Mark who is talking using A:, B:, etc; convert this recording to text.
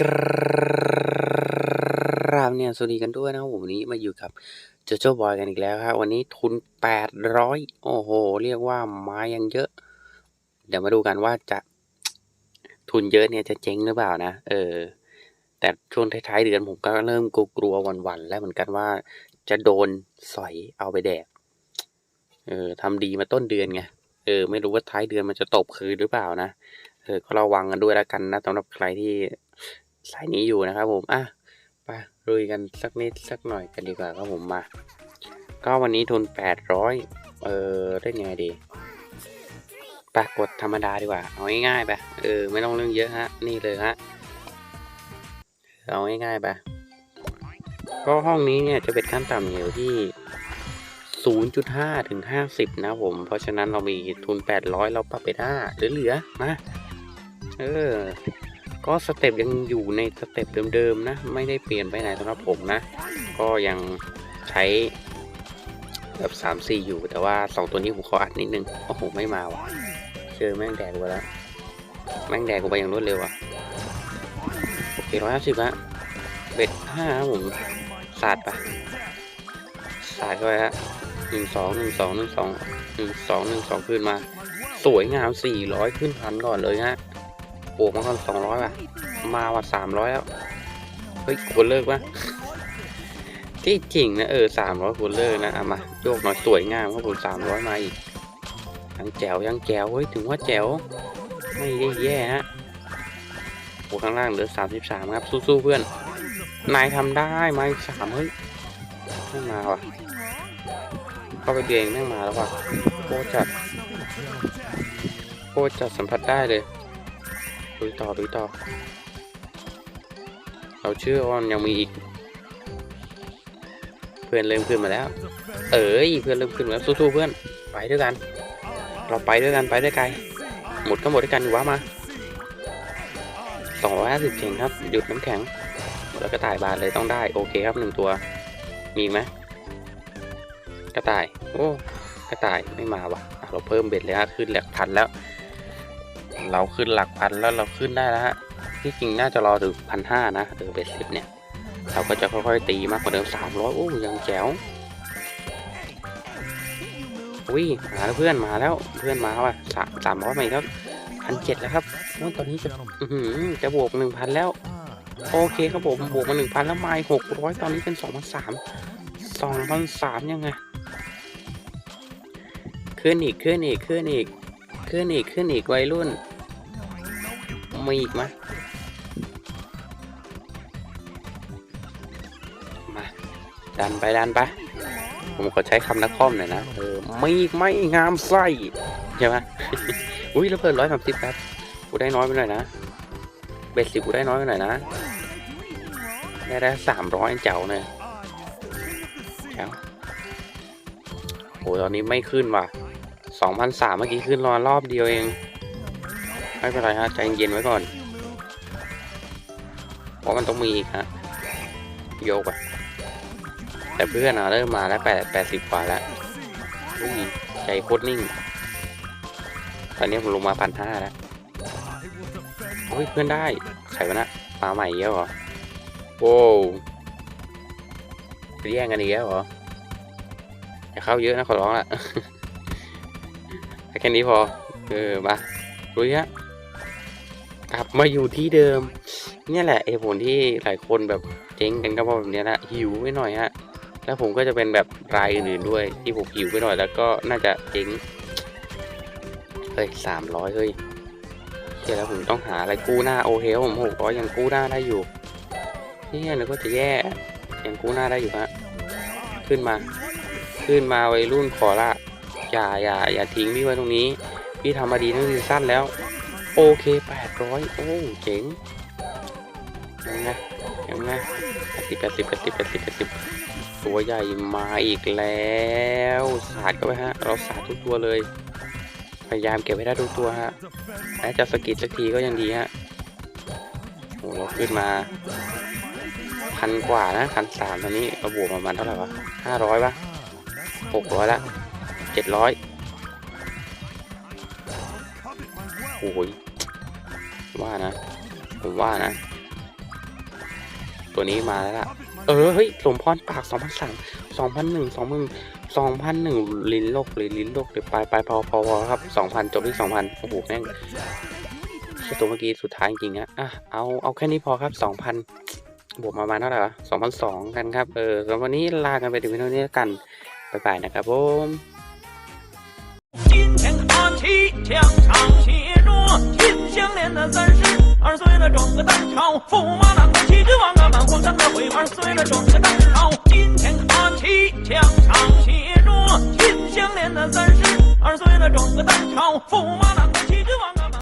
A: กราบเนี่ยสวัสดีกันด้วยนะครับผมวันนี้มาอยู่กับโจโจ้บอยกันอีกแล้วครับวันนี้ทุนแปดร้อยโอ้โห เรียกว่ามายังเยอะ เดี๋ยวมาดูกันว่าจะทุนเยอะเนี่ยจะเจ๊งหรือเปล่านะ เออ แต่ช่วงท้ายๆเดือนผมก็เริ่มกลัวๆวันๆแล้วเหมือนกันว่าจะโดนสอยเอาไปแดก เออทำดีมาต้นเดือนไงเออ ไม่รู้ว่าท้ายเดือนมันจะตบคืนหรือเปล่านะเออก็ระวังกันด้วยแล้วกันนะสำหรับใครที่ สายนี้อยู่นะครับผมอะไปลุยกันสักนิดสักหน่อยกันดีกว่าครับผมมาก็วันนี้ทุนแปดร้อยเออได้ไงดีไปกดธรรมดาดีกว่า เอาง่ายๆไป เออ ไม่ต้องเรื่องเยอะฮะ นี่เลยฮะ เอาง่ายๆไป ก็ห้องนี้เนี่ยจะเป็นขั้นต่ำอยู่ที่ 0.5 ถึง 50 นะผม เพราะฉะนั้นเรามีทุน 800 เราปรับไปได้เหลือๆมา เออ ก็สเต็ปยังอยู่ในสเต็ปเดิมๆนะ ไม่ได้เปลี่ยนไปไหนสำหรับผมนะ ก็ยังใช้แบบ3 4 อยู่แต่ว่า 2 ตัวนี้ผมขออัดนิดนึง โอ้โห ไม่มาว่ะเจอแม่งแดกกูไปแล้ว แม่งแดกกูไปอย่างรวดเร็วอะ โอเคร้อยห้าสิบละเบ็ดห้าผมสาดปะสาดเข้าไปฮะหนึ่งสองหนึ่งสองหนึ่งสองหนึ่งสองหนึ่งสองขึ้นมา สวยงามสี่ร้อยขึ้นพันก่อนเลยฮะ บวกมาก่อนสองร้อยป่ะ มาว่ะสามร้อยแล้ว เฮ้ยควรเลิกปะที่จริงนะเออสามร้อยควรเลิกนะเอามาโยกหน่อยสวยงามครับผมสามร้อยมาอีกยังแจ๋วยังแจ๋วเฮ้ยถึงว่าแจ๋วไม่ได้แย่ฮะโอ้ข้างล่างเหลือสามสิบสามครับสู้ๆเพื่อน นายทำได้ไหมสามเฮ้ยไม่มาว่ะเข้าไปเบียงแม่งมาแล้วว่ะโคตรจัดโคตรจัดสัมผัสได้เลย ดูต่อดูต่อ เราเชื่อว่ามันยังมีอีก เพื่อนเริ่มขึ้นมาแล้ว เอ้ยเพื่อนเริ่มขึ้นมาแล้วสู้ๆเพื่อนไปด้วยกัน เราไปด้วยกันไปด้ไกลหมดก็หมดด้วยกันอยู่วะมาสองร้อยห้าสิบเงครับหยุดน้ำแข็งแล้วกระต่ายบานเลยต้องได้โอเคครับหนึ่งตัว มีไหมกระต่าย โอ้ กระต่ายไม่มาวะ่ะ เราเพิ่มเบ็ดเลยฮะขึ้นแหลกพันแล้ว เราขึ้นหลักพันแล้วเราขึ้นได้แล้วฮะที่จริงน่าจะรอถึงพันห้านะเออเบ็ดสิบเนี่ย เราก็จะค่อยๆตีมากกว่าเดิมสามร้อยโอ้ยังแจ๋วอุ้ยมาแล้วเพื่อนมาแล้วเพื่อนมาว่ะสามสามร้อยไหมครับพันเจ็ดแล้วครับโอ้ตอนนี้จะอื้อหือจะบวกหนึ่งพันแล้ว โอเคครับผมบวกมาหนึ่งพันแล้วไม้หกร้อยตอนนี้เป็นสองพันสามสองพันสามยังไงขึ้นอีกขึ้นอีกขึ้นอีกขึ้นอีกขึ้นอีกวัยรุ่น มีอีกไหมมาดันไปดันไป ผมขอใช้คำนักคอมหน่อยนะเออมีอีกไหม่งามไส้ใช่ไหมอุ้ยแล้วเพิ่มร้อยสามสิบครับกูได้น้อยไปหน่อยนะเบ็ดสิบกูได้น้อยไปหน่อยนะได้ได้สามร้อยเจ๋วเลยแจ๋วโหตอนนี้ไม่ขึ้นว่ะสองพันสามเมื่อกี้ขึ้นรอรอบเดียวเอง ไม่เป็นไรฮะใจเย็นไว้ก่อน เพราะมันต้องมีอีกฮะโยกอะแต่เพื่อนอะเริ่มมาแล้วแปดแปดสิบกว่าแล้วอุ้ยใจโคตรนิ่ง ตอนนี้ผมลงมาพันห้าแล้วโอ้ยเพื่อนได้ใครวะนะมาใหม่เยอะเหรอโว้วไปแย่งกันอีกแล้วเหรออย่าเข้าเยอะนะขอร้องละแค่นี้พอ เออมาลุยฮะ กลับมาอยู่ที่เดิม เนี่ยแหละเหตุผลที่หลายคนแบบเจ๊งกันก็เพราะแบบนี้ยนะหิวไปหน่อยฮะแล้วผมก็จะเป็นแบบรายอื่นๆด้วยที่ผมหิวไปหน่อยแล้วก็น่าจะเจ๊งเฮ้ยสามร้อยเฮ้ยเดี๋ยวแล้วผมต้องหาอะไรกู้หน้าโอเคครับผมหกร้อยยังกู้หน้าได้อยู่เนี่ยแล้วก็จะแย่ยังกู้หน้าได้อยู่ฮะขึ้นมา ขึ้นมาวัยรุ่นขอละอย่าอย่าอย่าทิ้งพี่ไว้ตรงนี้ พี่ทำมาดีทั้งซีซั่นแล้ว โอเคแปดร้อยโอ้เจ๋งยังไงยังไงแปดสิบแปดสิบแปดสิบแปดสิบแปดสิบตัวใหญ่มาอีกแล้วสาดเข้าไปฮะ เราสาดทุกตัวเลย พยายามเก็บให้ได้ทุกตัวฮะแม้จะสกิดสักทีก็ยังดีฮะโอ้เราขึ้นมาพันกว่านะพันสามตอนนี้เราบวกประมาณเท่าไหร่วะห้าร้อยปะหกร้อยละเจ็ดร้อย โอ้ยว่านะผมว่านะ ตัวนี้มาแล้วล่ะ เออเฮ้ยสมพรปากสองพันสามสองพันหนึ่งสองหมื่นสองพันหนึ่งลิ้นโลกเลยลิ้นโลกเลยไปไปพอพอพอครับสองพันจบที่สองพันโอ้โหแม่งตัวเมื่อกี้สุดท้ายจริงๆอะเอาเอาแค่นี้พอครับสองพันบวกประมาณเท่าไหร่สองพันสองกันครับ เออสำหรับวันนี้ลากันไปถึงวินานี้กัน บ๊ายบายนะครับผม
B: 齐，墙上写着秦香莲的三十二岁了，装个蛋炒，驸马郎的旗帜王啊，满皇上的徽二岁了，装